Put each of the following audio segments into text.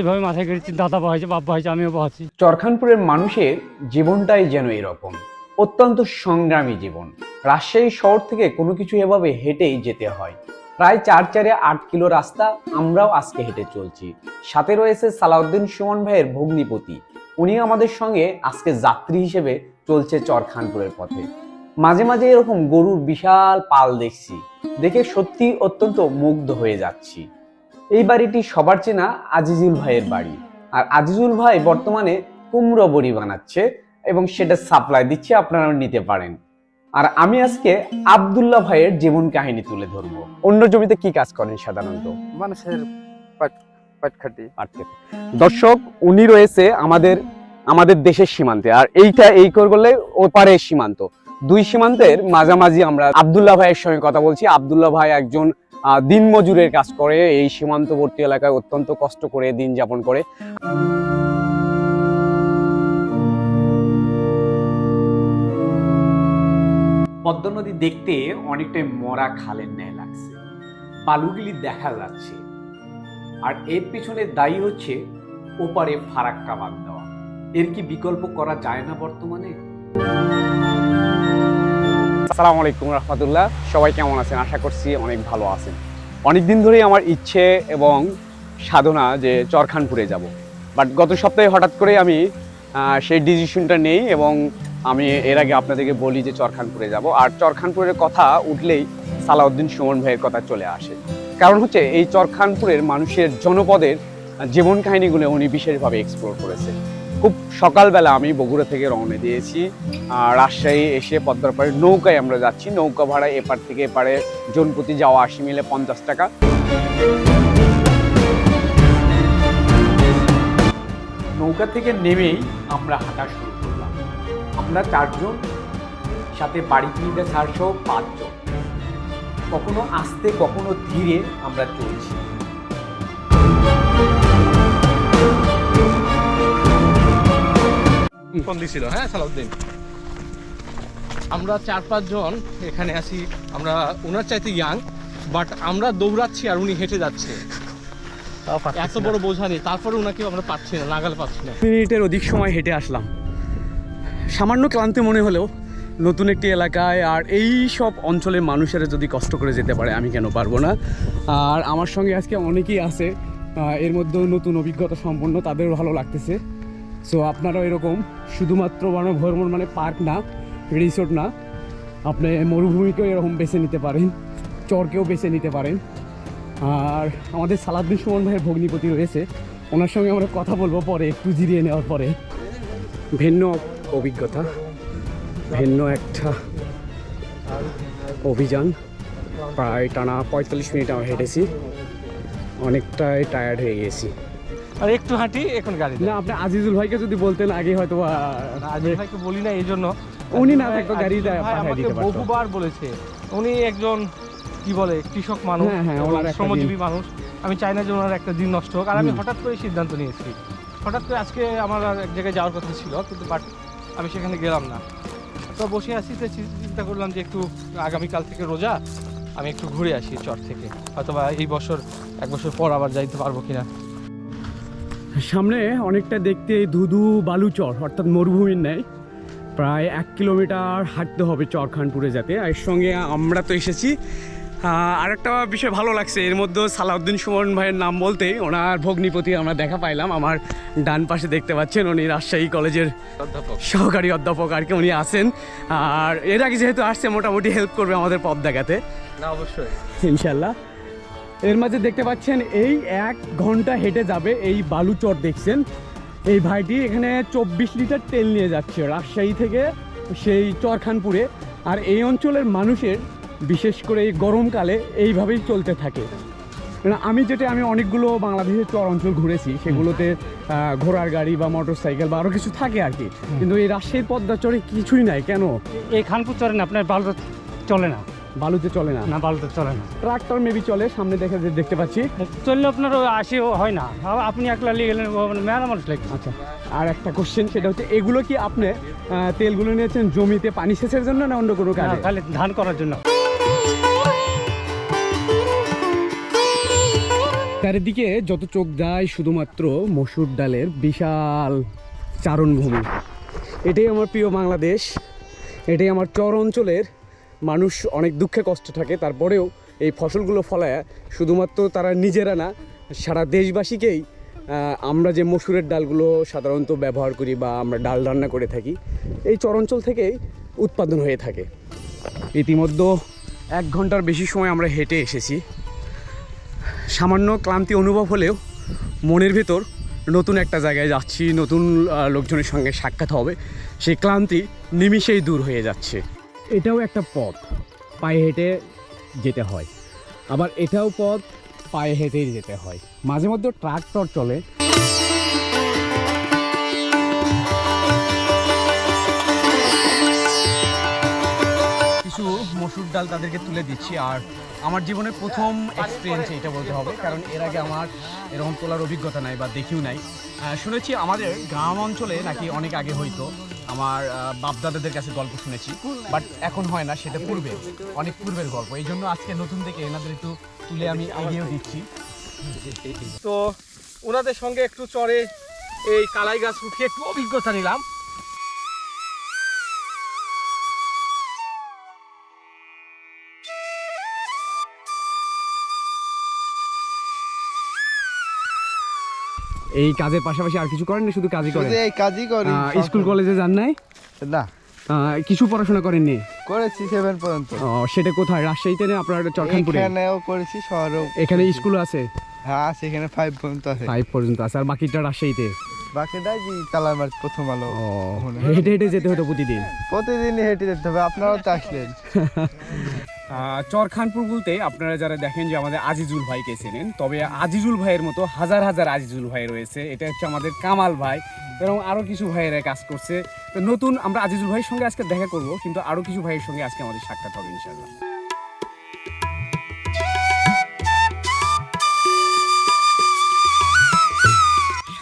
এইভাবে মাথায় করেছি দাদা বহাইছে, বাপ বহাইছে, আমিও বহাচ্ছি চরখানপুরের মানুষের জীবনটাই যেন এরকম অত্যন্ত সংগ্রামী জীবন। রাজশাহী শহর থেকে কোনো কিছু এভাবে হেঁটেই যেতে হয়। প্রায় চার চারে আট কিলো রাস্তা আমরাও আজকে হেঁটে চলছি। সাথে রয়েছে সালাউদ্দিন সুমন ভাইয়ের ভগ্নিপতি। উনি আমাদের সঙ্গে আজকে যাত্রী হিসেবে চলছে চরখানপুরের পথে। মাঝে মাঝে এরকম গরুর বিশাল পাল দেখছি। দেখে সত্যি অত্যন্ত মুগ্ধ হয়ে যাচ্ছি। এই বাড়িটি সবার চেনা আজিজুল ভাইয়ের বাড়ি। আর আজিজুল ভাই বর্তমানে কুমড়ো বড়ি বানাচ্ছে এবং সেটা সাপ্লাই দিচ্ছে আপনারা নিতে পারেন। আর আমি আজকে আব্দুল্লাহ ভাইয়ের জীবন কাহিনী তুলে ধরবো। অন্য জমিতে কি কাজ করেন সাধারণত? মানুষের পাটখাটি। দর্শক উনি রয়েছে আমাদের আমাদের দেশের সীমান্তে আর এইটা এই করলে ওপারের সীমান্ত। দুই সীমান্তের মাঝামাঝি আমরা আব্দুল্লাহ ভাইয়ের সঙ্গে কথা বলছি। আব্দুল্লাহ ভাই একজন দিনমজুরের কাজ করে, এই সীমান্তবর্তী এলাকায় অত্যন্ত কষ্ট করে দিন যাপন করে। পদ্মা নদী দেখতে অনেকটাই মরা খালের ন্যায় লাগছে। বালুগুলি দেখা যাচ্ছে। আর এর পিছনে দায়ী হচ্ছে ওপারে ফারাক্কা বাদ দেওয়া এর কি বিকল্প করা যায় না বর্তমানে? আসসালামু আলাইকুম রহমতুল্লাহ। সবাই কেমন আছেন? আশা করছি অনেক ভালো আছেন। অনেক দিন ধরেই আমার ইচ্ছে এবং সাধনা যে চরখানপুরে যাব। বাট গত সপ্তাহে হঠাৎ করে আমি সেই ডিসিশনটা নেই এবং আমি এর আগে আপনাদেরকে বলি যে চরখানপুরে যাব। আর চরখানপুরের কথা উঠলেই সালাউদ্দিন সুমন ভাইয়ের কথা চলে আসে। কারণ হচ্ছে এই চরখানপুরের মানুষের জনপদের জীবন কাহিনীগুলো উনি বিশেষভাবে এক্সপ্লোর করেছে খুব সকালবেলা আমি বগুড়া থেকে রওনা দিয়েছি। রাজশাহী এসে পদ্মার পাড়ে নৌকায় আমরা যাচ্ছি। নৌকা ভাড়া এপার থেকে এপারে জনপতি যাওয়া আশি মিলে পঞ্চাশ টাকা। নৌকা থেকে নেমেই আমরা হাঁটা শুরু করলাম। আমরা চারজন, সাথে বাড়ি ফিরিতে চারশো পাঁচজন। কখনো আস্তে, কখনো ধীরে আমরা চলছি। ফোন দিছিল। হ্যাঁ সালাউদ্দিন। আমরা চার পাঁচজন এখানে আছি। আমরা ওনার চাইতে ইয়াং বাট আমরা দৌড়াচ্ছি আর উনি হেঁটে যাচ্ছে। এত বড় বোঝা নেই। তারপরে ওনাকে আমরা পাচ্ছি না নাগাল পাচ্ছি না। মিনিটের অধিক সময় হেঁটে আসলাম। সামান্য ক্লান্তি মনে হলেও নতুন একটি এলাকায় আর এই সব অঞ্চলের মানুষেরা যদি কষ্ট করে যেতে পারে আমি কেন পারব না? আর আমার সঙ্গে আজকে অনেকেই আছে। এর মধ্যেও নতুন অভিজ্ঞতা সম্পন্ন তাদেরও ভালো লাগতেছে। সো আপনারাও এরকম শুধুমাত্র মানে ভ্রমণ মানে পার্ক না রিসোর্ট না, আপনি মরুভূমিকেও এরকম বেছে নিতে পারেন, চরকেও বেছে নিতে পারেন। আর আমাদের সালাদ্দিন সুমন ভাইয়ের ভগ্নিপতি রয়েছে, ওনার সঙ্গে আমরা কথা বলব পরে, একটু জিরিয়ে নেওয়ার পরে। ভিন্ন অভিজ্ঞতা, ভিন্ন একটা অভিযান। প্রায় টানা পঁয়তাল্লিশ মিনিট আমরা হেঁটেছি, অনেকটাই টায়ার্ড হয়ে গেছি। আর একটু হাঁটি এখন গাড়ি না আপনি আজিজুল ভাইকে যদি বলতেন আগে হয়তো রাজীব ভাইকে বলি না এই জন্য উনি না থাকতো গাড়িটা আজিজ পাঠিয়ে আমাকে দিতে পারতো। বহুবার বলেছে উনি একজন কি বলে কৃষক মানুষ হ্যাঁ, হ্যাঁ, শ্রমজীবী মানুষ। আমি চাই না যে ওনার একটা দিন নষ্ট হোক। আর আমি হঠাৎ করে সিদ্ধান্ত নিয়েছি। হঠাৎ করে আজকে আমার এক জায়গায় যাওয়ার কথা ছিল কিন্তু বাট আমি সেখানে গেলাম না। তো বসে আছি তো চিন্তা করলাম যে একটু আগামীকাল থেকে রোজা আমি একটু ঘুরে আসি চর থেকে। হয়তোবা এই বছর এক বছর পর আবার যাইতে পারব কিনা। সামনে অনেকটা দেখতে ধুধু বালুচর অর্থাৎ মরুভূমির ন্যায়। প্রায় এক কিলোমিটার হাঁটতে হবে চরখানপুরে যেতে। আর এর সঙ্গে আমরা তো এসেছি। আর একটা বিষয় ভালো লাগছে এর মধ্যে সালাউদ্দিন সুমন ভাইয়ের নাম বলতেই ওনার ভগ্নিপতি আমরা দেখা পাইলাম। আমার ডান পাশে দেখতে পাচ্ছেন উনি রাজশাহী কলেজের অধ্যাপক। সহকারী অধ্যাপক আর কি উনি আছেন। আর এর আগে যেহেতু আসছে মোটামুটি হেল্প করবে আমাদের পথ দেখাতে না অবশ্যই। ইনশাল্লাহ এর মাঝে দেখতে পাচ্ছেন এই এক ঘণ্টা হেঁটে যাবে এই বালুচর দেখছেন। এই ভাইটি এখানে চব্বিশ লিটার তেল নিয়ে যাচ্ছে রাজশাহী থেকে সেই চরখানপুরে। আর এই অঞ্চলের মানুষের বিশেষ করে এই গরমকালে এইভাবেই চলতে থাকে। আমি যেটা আমি অনেকগুলো বাংলাদেশের চর অঞ্চল ঘুরেছি সেগুলোতে ঘোড়ার গাড়ি বা মোটর সাইকেল বা আরও কিছু থাকে আর কি। কিন্তু এই রাজশাহীর পদ্মা চরে কিছুই নাই কেন? এই খানপুর চরে না আপনার বালুতে চলে না। বালুতে চলে না? না বালুতে চলে না। ট্রাক্টর মেবি চলে সামনে দেখে দেখতে পাচ্ছি। চললে আপনার আশি হয় না। আপনি একলা নিয়ে গেলেন মেলা মানুষ আচ্ছা আর একটা কোশ্চেন সেটা হচ্ছে এগুলো কি আপনি তেলগুলো নিয়েছেন জমিতে পানি সেচের জন্য না অন্য কোনো কাজে? খালি ধান করার জন্য। চারিদিকে যত চোখ যায় শুধুমাত্র মসুর ডালের বিশাল চারণভূমি। এটাই আমার প্রিয় বাংলাদেশ এটাই আমার চর অঞ্চলের মানুষ অনেক দুঃখে কষ্ট থাকে, তারপরেও এই ফসলগুলো ফলায়। শুধুমাত্র তারা নিজেরা না, সারা দেশবাসীকেই আমরা যে মসুরের ডালগুলো সাধারণত ব্যবহার করি বা আমরা ডাল রান্না করে থাকি, এই চর অঞ্চল থেকেই উৎপাদন হয়ে থাকে। ইতিমধ্যে এক ঘণ্টার বেশি সময় আমরা হেঁটে এসেছি। সামান্য ক্লান্তি অনুভব হলেও মনের ভেতর নতুন একটা জায়গায় যাচ্ছি, নতুন লোকজনের সঙ্গে সাক্ষাৎ হবে। সেই ক্লান্তি নিমিষেই দূর হয়ে যাচ্ছে। এটাও একটা পথ, পায়ে হেঁটে যেতে হয়। আবার এটাও পথ, পায়ে হেঁটেই যেতে হয়। মাঝে মধ্যে ট্রাক্টর চলে। কিছু মসুর ডাল তাদেরকে তুলে দিচ্ছি, আর আমার জীবনের প্রথম এক্সপিরিয়েন্স এটা বলতে হবে, কারণ এর আগে আমার এরকম তোলার অভিজ্ঞতা নাই বা দেখিও নাই। শুনেছি আমাদের গ্রাম অঞ্চলে নাকি অনেক আগে হইতো আমার বাপদাদাদের কাছে গল্প শুনেছি বাট এখন হয় না, সেটা পূর্বে অনেক পূর্বের গল্প। এই জন্য আজকে নতুন থেকে এনাদের একটু তুলে আমি আগিয়েও দিচ্ছি। তো ওনাদের সঙ্গে একটু চড়ে এই কালাই গাছ উঠিয়ে একটু অভিজ্ঞতা নিলাম। এই কাজের পাশাপাশি আর কিছু করেন না শুধু কাজই করেন? এই কাজই করি স্কুল কলেজে যান নাই? না। কিছু পড়াশোনা করেননি? করেছি সেভেন পর্যন্ত। সেটা কোথায়? রাজশাহীতে না আপনার চরখানপুরে? এখানেও করেছি শহরেও এখানে স্কুল আছে? হ্যাঁ সেখানে ফাইভ পর্যন্ত আছে। ফাইভ পর্যন্ত আছে। আর বাকিটা রাজশাহীতে? বাকিটা যে কালারমার্চ প্রথম আলো হেঁটে হেঁটে যেতে হতো প্রতিদিন। প্রতিদিনই হেঁটে যেতে হবে আপনারাও তো আসলেন। চরখানপুর বলতে আপনারা যারা দেখেন যে আমাদের আজিজুল ভাইকে চেনেন তবে আজিজুল ভাইয়ের মতো হাজার হাজার আজিজুল ভাই রয়েছে। এটা হচ্ছে আমাদের কামাল ভাই এবং আরও কিছু ভাইয়েরা কাজ করছে। তো নতুন আমরা আজিজুল ভাইয়ের সঙ্গে আজকে দেখা করব কিন্তু আরও কিছু ভাইয়ের সঙ্গে আজকে আমাদের সাক্ষাৎ হবে ইনশাল্লাহ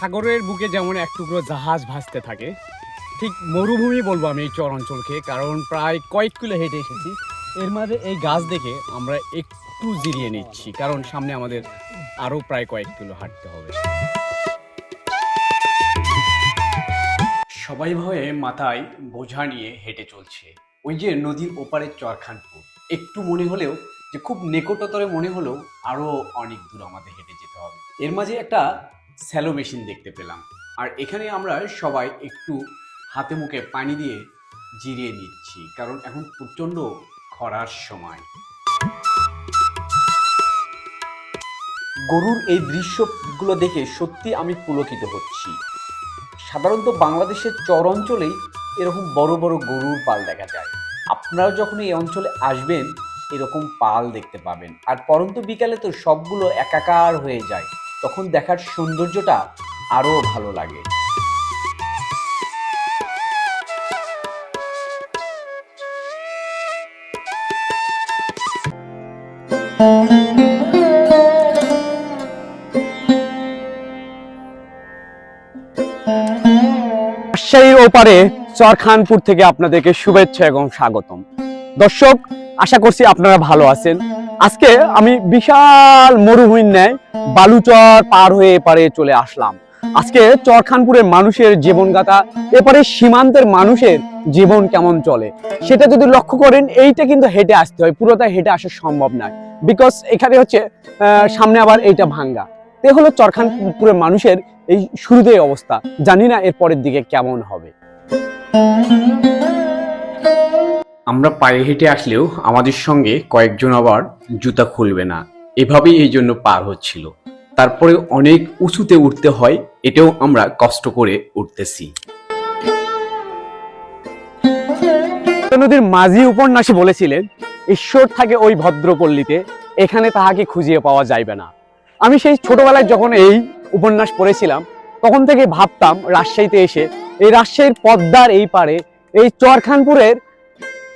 সাগরের বুকে যেমন এক টুকরো জাহাজ ভাসতে থাকে, ঠিক মরুভূমি বলব আমি এই চর অঞ্চলকে, কারণ প্রায় কয়েক কিলো হেঁটে এসেছি। এর মাঝে এই গাছ দেখে আমরা একটু জিরিয়ে নিচ্ছি, কারণ সামনে আমাদের আরও প্রায় কয়েক কিলো হাঁটতে হবে। সবাই ভয়ে মাথায় বোঝা নিয়ে হেঁটে চলছে। ওই যে নদীর ওপারে চরখানপুর, একটু মনে হলেও, যে খুব নিকটতরে মনে হলেও আরও অনেক দূর আমাদের হেঁটে যেতে হবে। এর মাঝে একটা স্যালো মেশিন দেখতে পেলাম। আর এখানে আমরা সবাই একটু হাতে মুখে পানি দিয়ে জিরিয়ে নিচ্ছি, কারণ এখন প্রচণ্ড খরার সময়। গরুর এই দৃশ্যগুলো দেখে সত্যি আমি পুলকিত হচ্ছি। সাধারণত বাংলাদেশের চর অঞ্চলেই এরকম বড় বড় গরুর পাল দেখা যায়। আপনারা যখন এই অঞ্চলে আসবেন, এরকম পাল দেখতে পাবেন। আর পরন্ত বিকালে তো সবগুলো একাকার হয়ে যায়। তখন দেখার সৌন্দর্যটা আরও ভালো লাগে। রাজশাহীর ওপারে চরখানপুর থেকে আপনাদেরকে শুভেচ্ছা এবং স্বাগতম। দর্শক, আশা করছি আপনারা ভালো আছেন। আজকে আমি বিশাল মরুভূমির ন্যায় বালুচর পার হয়ে এপারে চলে আসলাম। আজকে চরখানপুরের মানুষের জীবনগাথা এপারে সীমান্তের মানুষের জীবন কেমন চলে, সেটা যদি লক্ষ্য করেন, এইটা কিন্তু হেঁটে আসতে হয় পুরোটা হেঁটে আসা সম্ভব নয়। বিকজ এখানে হচ্ছে সামনে আবার এইটা ভাঙ্গা। তে হলো চরখানপুরের মানুষের এই শুরুতেই অবস্থা। জানি না এর পরের দিকে কেমন হবে। আমরা পায়ে হেঁটে আসলেও আমাদের সঙ্গে কয়েকজন আবার জুতা খুলবে না। এভাবেই এই জন্য পার হচ্ছিল। তারপরে অনেক উঁচুতে উঠতে হয় এটাও আমরা কষ্ট করে উঠতেছি। নদীর মাঝি উপন্যাসে বলেছিলেন, ঈশ্বর থাকে ওই ভদ্রপল্লীতে, এখানে তাহাকে খুঁজিয়ে পাওয়া যাইবে না। আমি সেই ছোটবেলায় যখন এই উপন্যাস পড়েছিলাম, তখন থেকে ভাবতাম রাজশাহীতে এসে, এই রাজশাহীর পদ্মার এই পারে এই চরখানপুরের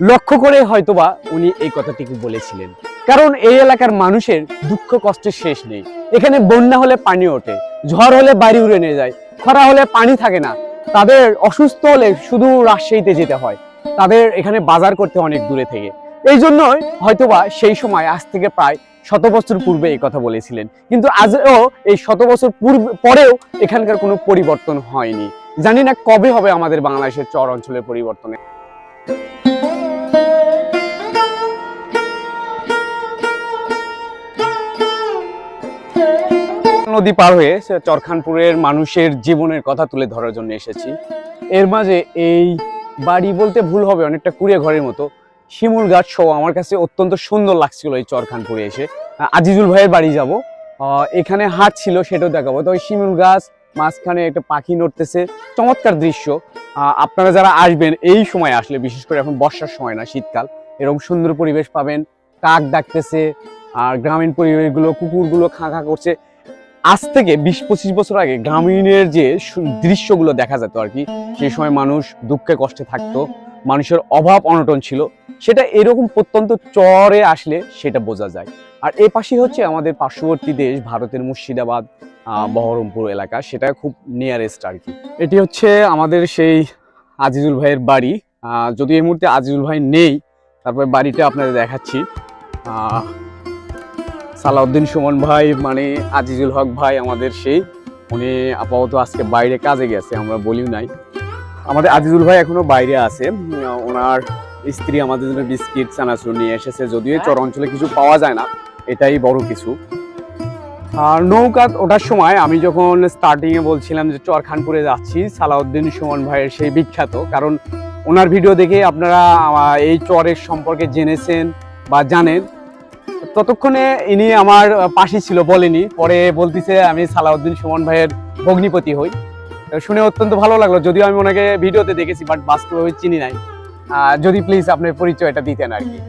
লক্ষ্য করে হয়তোবা উনি এই কথাটিকে বলেছিলেন। কারণ এই এলাকার মানুষের দুঃখ কষ্টের শেষ নেই। এখানে বন্যা হলে পানি ওঠে, ঝড় হলে বাড়ি উড়ে নিয়ে যায়, খরা হলে পানি থাকে না। তাদের অসুস্থ হলে শুধু রাজশাহীতে যেতে হয়। তাদের এখানে বাজার করতে অনেক দূরে থেকে। এই জন্যই হয়তোবা সেই সময় আজ থেকে প্রায় শত বছর পূর্বে এই কথা বলেছিলেন। কিন্তু আজও এই শত বছর পূর্বে পরেও এখানকার কোনো পরিবর্তন হয়নি। জানি না কবে হবে আমাদের বাংলাদেশের চর অঞ্চলের পরিবর্তনে। নদী পার হয়ে চরখানপুরের মানুষের জীবনের কথা তুলে ধরার জন্য এসেছি। এর মাঝে এই বাড়ি বলতে ভুল হবে, অনেকটা কুড়িয়ে ঘরের মতো। শিমুল গাছ সহ আমার কাছে অত্যন্ত সুন্দর লাগছিল এই চরখানপুরে এসে। আজিজুল ভাইয়ের বাড়ি যাব। এখানে হাট ছিল, সেটাও দেখাবো। তো ওই শিমুল গাছ, মাঝখানে একটা পাখি নড়তেছে। চমৎকার দৃশ্য। আপনারা যারা আসবেন, এই সময় আসলে, বিশেষ করে এখন বর্ষার সময় না, শীতকাল, এরকম সুন্দর পরিবেশ পাবেন। কাক ডাকতেছে, আর গ্রামীণ পরিবেশগুলো, কুকুরগুলো খাঁ খাঁ করছে। আজ থেকে বিশ পঁচিশ বছর আগে গ্রামীণের যে দৃশ্যগুলো দেখা যেত আর কি, সেই সময় মানুষ দুঃখে কষ্টে থাকতো, মানুষের অভাব অনটন ছিল, সেটা এরকম প্রত্যন্ত চরে আসলে সেটা বোঝা যায়। আর এ পাশে হচ্ছে আমাদের পার্শ্ববর্তী দেশ, ভারতের মুর্শিদাবাদ বহরমপুর এলাকা, সেটা খুব নিয়ারেস্ট আর কি। এটি হচ্ছে আমাদের সেই আজিজুল ভাইয়ের বাড়ি। যদি এই মুহূর্তে আজিজুল ভাই নেই, তারপরে বাড়িটা আপনাদের দেখাচ্ছি। সালাউদ্দিন সুমন ভাই মানে আজিজুল হক ভাই আমাদের সেই। উনি আপাতত আজকে বাইরে কাজে গেছে আমরা বলিও নাই। আমাদের আজিজুল ভাই এখনও বাইরে আছে। ওনার স্ত্রী আমাদের জন্য বিস্কিট চানাচুর নিয়ে এসেছে যদিও চর অঞ্চলে কিছু পাওয়া যায় না এটাই বড় কিছু। আর নৌকা ওঠার সময় আমি যখন স্টার্টিংয়ে বলছিলাম যে চরখানপুরে যাচ্ছি সালাউদ্দিন সুমন ভাইয়ের সেই বিখ্যাত কারণ ওনার ভিডিও দেখে আপনারা এই চরের সম্পর্কে জেনেছেন বা জানেন। ততক্ষণে ইনি আমার পাশে ছিল, বলেনি। পরে বলতেছে, আমি সালাউদ্দিন সুমন ভাইয়ের ভগ্নিপতি হই। শুনে অত্যন্ত ভালো লাগল, যদিও আমি ওনাকে ভিডিওতে দেখেছি, বাট বাস্তবে চিনি নাই। যদি প্লিজ আপনার পরিচয়টা দিতেন আর কি।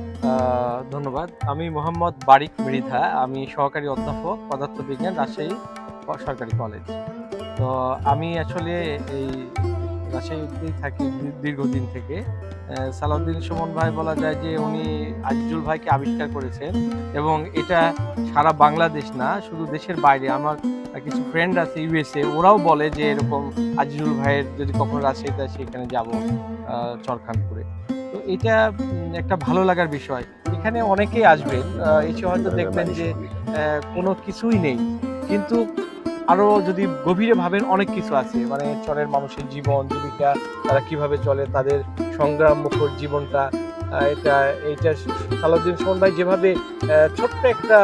ধন্যবাদ। আমি মোহাম্মদ বারিক মৃধা, আমি সহকারী অধ্যাপক, পদার্থবিজ্ঞান, রাজশাহী সরকারি কলেজ। তো আমি আসলে এই রাজশাহীতেই থাকি দীর্ঘদিন থেকে। সালাউদ্দিন সুমন ভাই বলা যায় যে উনি আজিজুল ভাইকে আবিষ্কার করেছেন এবং এটা সারা বাংলাদেশ না শুধু দেশের বাইরে। আমার কিছু ফ্রেন্ড আছে ইউএসএ ওরাও বলে যে এরকম আজিজুল ভাইয়ের যদি কখনো রাজশাহীতে আসি এখানে যাব চরখানপুরে। তো এটা একটা ভালো লাগার বিষয়। এখানে অনেকেই আসবেন এসে হয়তো দেখবেন যে কোনো কিছুই নেই। কিন্তু আরও যদি গভীরে ভাবেন, অনেক কিছু আছে। মানে চরের মানুষের জীবন, জীবিকা, তারা কীভাবে চলে, তাদের সংগ্রাম মুখর জীবনটা এটা এইটা সালাউদ্দিন সোহন ভাই যেভাবে ছোট্ট একটা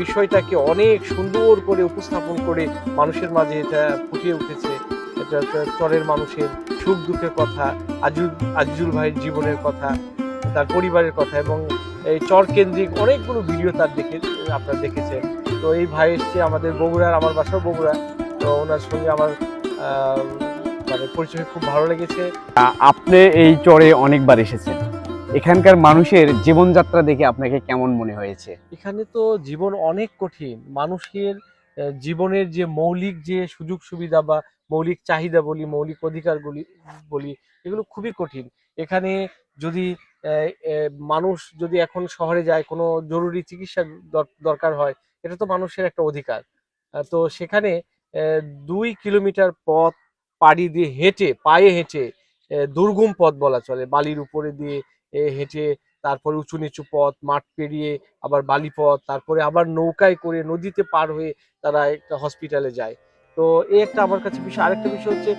বিষয়টাকে অনেক সুন্দর করে উপস্থাপন করে মানুষের মাঝে এটা ফুটিয়ে উঠেছে। এটা চরের মানুষের সুখ দুঃখের কথা আজিজুল আজিজুল ভাইয়ের জীবনের কথা, তার পরিবারের কথা এবং এই চর কেন্দ্রিক অনেকগুলো ভিডিও তার দেখে, আপনারা দেখেছেন। তো এই ভাই এসছে আমাদের বগুড়ার আমার বাসাও বগুড়া। তো ওনার সঙ্গে আমার মানে পরিচয় খুব ভালো লেগেছে। আপনি এই চরে অনেকবার এসেছেন। এখানকার মানুষের জীবনযাত্রা দেখে আপনাকে কেমন মনে হয়েছে? এখানে তো জীবন অনেক কঠিন। মানুষের জীবনের যে মৌলিক যে সুযোগ সুবিধা বা মৌলিক চাহিদা বলি মৌলিক অধিকারগুলি বলি এগুলো খুবই কঠিন। এখানে যদি মানুষ যদি এখন শহরে যায় কোনো জরুরি চিকিৎসা দর- দরকার হয় এটা তো মানুষের একটা অধিকার। তো সেখানে দুই কিলোমিটার পথ পাড়ি দিয়ে হেঁটে, পায়ে হেঁটে দুর্গম পথ বলা চলে। বালির উপরে দিয়ে হেঁটে, তারপরে উঁচু নিচু পথ, মাঠ পেরিয়ে আবার বালিপথ তারপরে আবার নৌকায় করে নদীতে পার হয়ে তারা একটা হসপিটালে যায়। তো এই একটা আমার কাছে বিষয় আরেকটা বিষয় হচ্ছে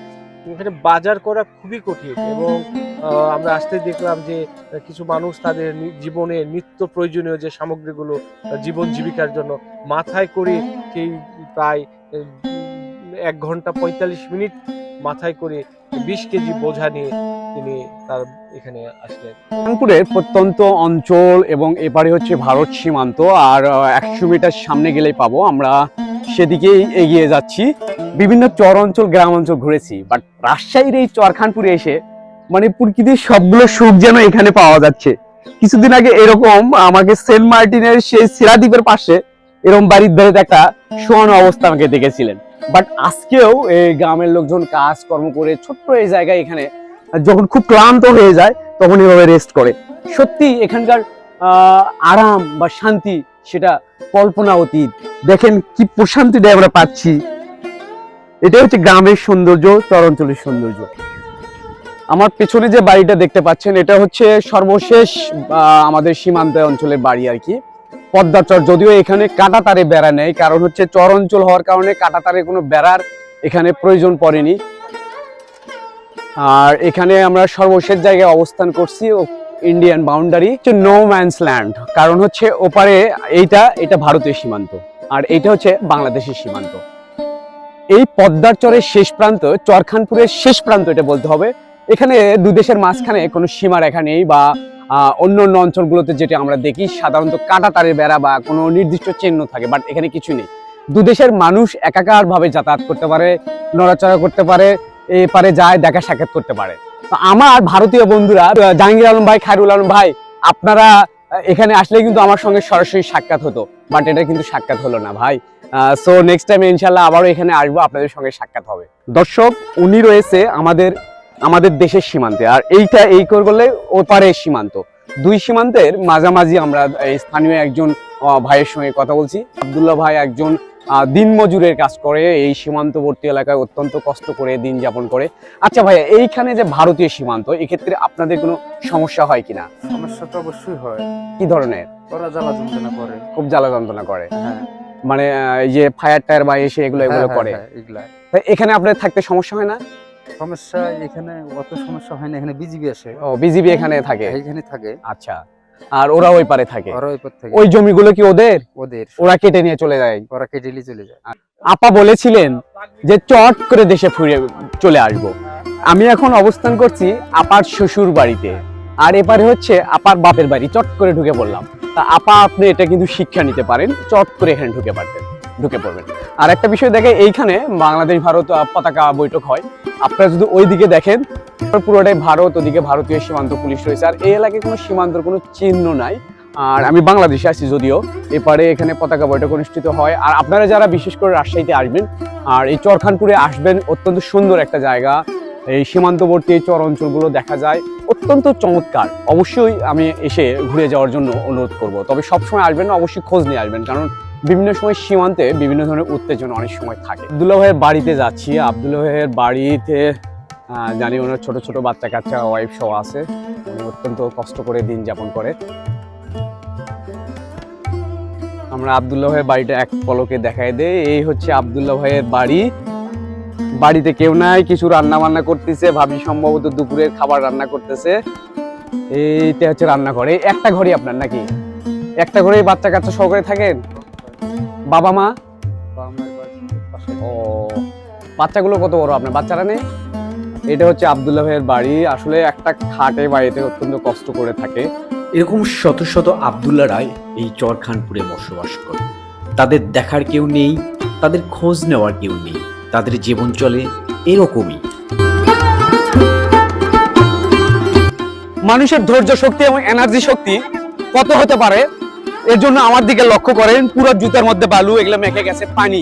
এখানে বাজার করা খুবই কঠিন এবং আমরা আসতে দেখলাম যে কিছু মানুষ তাদের জীবনে নিত্য প্রয়োজনীয় যে সামগ্রীগুলো জীবন জীবিকার জন্য মাথায় করে সেই প্রায় এক ঘণ্টা পঁয়তাল্লিশ মিনিট মাথায় করে বিশ কেজি বোঝা নিয়ে তিনি তার এখানে আসলেন। কানপুরের প্রত্যন্ত অঞ্চল এবং এপারে হচ্ছে ভারত সীমান্ত, আর একশো মিটার সামনে গেলেই পাবো আমরা। সেদিকেই এগিয়ে যাচ্ছি। বিভিন্ন চর অঞ্চল গ্রাম অঞ্চল ঘুরেছি। বাট রাজশাহীর এই চরখানপুরে এসে মানে প্রকৃতির সবগুলো সুখ যেন এখানে পাওয়া যাচ্ছে। কিছুদিন আগে এরকম আমাকে সেন্ট মার্টিনের সেই সিরাদ্বীপের পাশে এরকম বাড়ির ধারে একটা শোয়ানো অবস্থা আমাকে দেখেছিলেন। বাট আজকেও এই গ্রামের লোকজন কাজ কর্ম করে ছোট্ট এই জায়গায় এখানে যখন খুব ক্লান্ত হয়ে যায়, তখন এভাবে রেস্ট করে। সত্যি এখানকার আরাম বা শান্তি সেটা কল্পনা অতীত। দেখেন কি প্রশান্তিটা আমরা পাচ্ছি। এটা হচ্ছে গ্রামের সৌন্দর্য, চরাঞ্চলের সৌন্দর্য। আমার পেছনে যে বাড়িটা দেখতে পাচ্ছেন, এটা হচ্ছে সর্বশেষ আমাদের সীমান্ত অঞ্চলের বাড়ি আর কি। পদ্মার চর, যদিও এখানে কাটা তারে বেড়া নেই, কারণ হচ্ছে চর অঞ্চল হওয়ার কারণে কাটা তারে কোনো বেড়ার এখানে প্রয়োজন পড়েনি। আর এখানে আমরা সর্বশেষ জায়গায় অবস্থান করছি ইন্ডিয়ান বাউন্ডারি হচ্ছে নো ম্যানস ল্যান্ড কারণ হচ্ছে ওপারে এইটা, এটা ভারতীয় সীমান্ত, আর এইটা হচ্ছে বাংলাদেশের সীমান্ত। এই পদ্মার চরের শেষ প্রান্ত, চরখানপুরের শেষ প্রান্ত এটা বলতে হবে। এখানে দু দেশের মাঝখানে কোনো সীমা রেখা নেই বা অন্য অন্য অঞ্চলগুলোতে যেটা আমরা দেখি, সাধারণত কাটা তারের বেড়া বা কোনো নির্দিষ্ট চিহ্ন থাকে বাট এখানে কিছু নেই। দু দেশের মানুষ একাকার ভাবে যাতায়াত করতে পারে, নড়াচড়া করতে পারে, এপারে যায়, দেখা সাক্ষাৎ করতে পারে। আমার ভারতীয় বন্ধুরা জাহাঙ্গীর আলম ভাই, খায়রুল আলম ভাই, আপনারা এখানে আসলে কিন্তু আমার সঙ্গে সরাসরি সাক্ষাৎ হতো বাট এটা কিন্তু সাক্ষাৎ হলো না ভাই। সো নেক্সট টাইম ইনশাল্লাহ আবারও এখানে আসব, আপনাদের সঙ্গে সাক্ষাৎ হবে। দর্শক, উনি রয়েছে আমাদের আমাদের দেশের সীমান্তে, আর এইটা এই করলে ওপারে সীমান্ত। দুই সীমান্তের মাঝামাঝি আমরা স্থানীয় একজন ভাইয়ের সঙ্গে কথা বলছি। আব্দুল্লাহ ভাই একজন দিনমজুরের কাজ করে এই সীমান্তবর্তী এলাকায় অত্যন্ত কষ্ট করে দিন যাপন করে। আচ্ছা ভাইয়া এইখানে যে ভারতীয় সীমান্ত এক্ষেত্রে আপনাদের কোনো সমস্যা হয় কিনা? সমস্যা তো অবশ্যই হয়। কি ধরনের? ওরা জ্বালা যন্ত্রণা করে। খুব জ্বালা যন্ত্রণা করে। হ্যাঁ। মানে এই যে ফায়ার টায়ার বা এসে এগুলো এগুলো হ্যাঁ, করে। হ্যাঁ, এগুলা তা এখানে আপনার থাকতে সমস্যা হয় না? সমস্যা এখানে অত সমস্যা হয় না এখানে বিজিবি আসে। ও বিজিবি এখানে থাকে? এখানে থাকে। আচ্ছা। আর ওরা ওই পারে থাকে। ওরা ওই পর থেকে। ওই জমিগুলো কি ওদের? ওদের। ওরা কেটে নিয়ে চলে যায়। ওরা কেটে নিয়ে চলে যায়। আপা বলেছিলেন যে চট করে দেশে ফিরে চলে আসব। আমি এখন অবস্থান করছি আপার শ্বশুর বাড়িতে। আর এপারে হচ্ছে আপার বাপের বাড়ি। চট করে ঢুকে বললাম তা আপা আপনি এটা কিন্তু শিক্ষা নিতে পারেন। চট করে এখানে ঢুকে পারবেন ঢুকে পড়বেন। আর একটা বিষয় দেখে এইখানে বাংলাদেশ ভারত পতাকা বৈঠক হয়। আপনারা যদি ওইদিকে দেখেন পুরোটাই ভারত, ওদিকে ভারতীয় সীমান্ত পুলিশ রয়েছে। আর এই এলাকায় কোনো সীমান্তর কোনো চিহ্ন নাই। আর আমি বাংলাদেশে আছি যদিও, এপারে এখানে পতাকা বৈঠক অনুষ্ঠিত হয়। আর আপনারা যারা বিশেষ করে রাজশাহীতে আসবেন, আর এই চরখানপুরে আসবেন, অত্যন্ত সুন্দর একটা জায়গা। এই সীমান্তবর্তী এই চর অঞ্চলগুলো দেখা যায়। অত্যন্ত চমৎকার। অবশ্যই আমি এসে ঘুরে যাওয়ার জন্য অনুরোধ করব। তবে সবসময় আসবেন অবশ্যই খোঁজ নিয়ে আসবেন। কারণ বিভিন্ন সময় সীমান্তে বিভিন্ন ধরনের উত্তেজনা অনেক সময় থাকে। আবদুল্লাহ ভাইয়ের বাড়িতে যাচ্ছি। আবদুল্লাহ ভাইয়ের বাড়িতে জানি ওনার ছোট ছোট বাচ্চা কাচ্চা ওয়াইফ সহ আছে। উনি অত্যন্ত কষ্ট করে দিন যাপন করে। আমরা আবদুল্লাহ ভাইয়ের বাড়িটা এক পলকে দেখাই দেই। এই হচ্ছে আবদুল্লাহ ভাইয়ের বাড়ি। বাড়িতে কেউ নাই, কিছু রান্না বান্না করতেছে। ভাবি সম্ভবত দুপুরের খাবার রান্না করতেছে। এইটা হচ্ছে রান্নাঘর। এই একটা ঘরই আপনার নাকি? একটা ঘরেই বাচ্চা কাচ্চা সহকারে থাকেন? বাবা মা? ও বাচ্চাগুলো কত বড়? আপনার বাচ্চারা নেই? এটা হচ্ছে আবদুল্লাহ ভাইয়ের বাড়ি। আসলে একটা খাটে বাড়িতে অত্যন্ত কষ্ট করে থাকে। এরকম শত শত আবদুল্লা রায় এই চরখানপুরে বসবাস করে। তাদের দেখার কেউ নেই তাদের খোঁজ নেওয়ার কেউ নেই তাদের জীবন চলে এরকমই। মানুষের ধৈর্য শক্তি এবং এনার্জি শক্তি কত হতে পারে? এর জন্য আমার দিকে লক্ষ্য করেন, পুরো জুতার মধ্যে বালু, এগুলো মেখে গেছে পানি।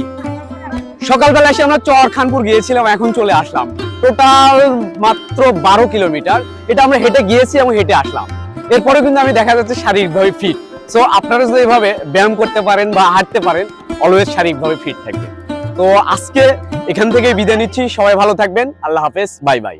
সকালবেলা এসে আমরা চর খানপুর গিয়েছিলাম, এখন চলে আসলাম। টোটাল মাত্র বারো কিলোমিটার। এটা আমরা হেঁটে গিয়েছি এবং হেঁটে আসলাম। এরপরে কিন্তু আমি দেখা যাচ্ছে শারীরিকভাবে ফিট সো আপনারা যদি এভাবে ব্যায়াম করতে পারেন বা হাঁটতে পারেন অলওয়েজ শারীরিকভাবে ফিট থাকবেন। তো, আজকে এখান থেকে বিদায় নিচ্ছি। সবাই ভালো থাকবেন। আল্লাহ হাফেজ। Bye bye.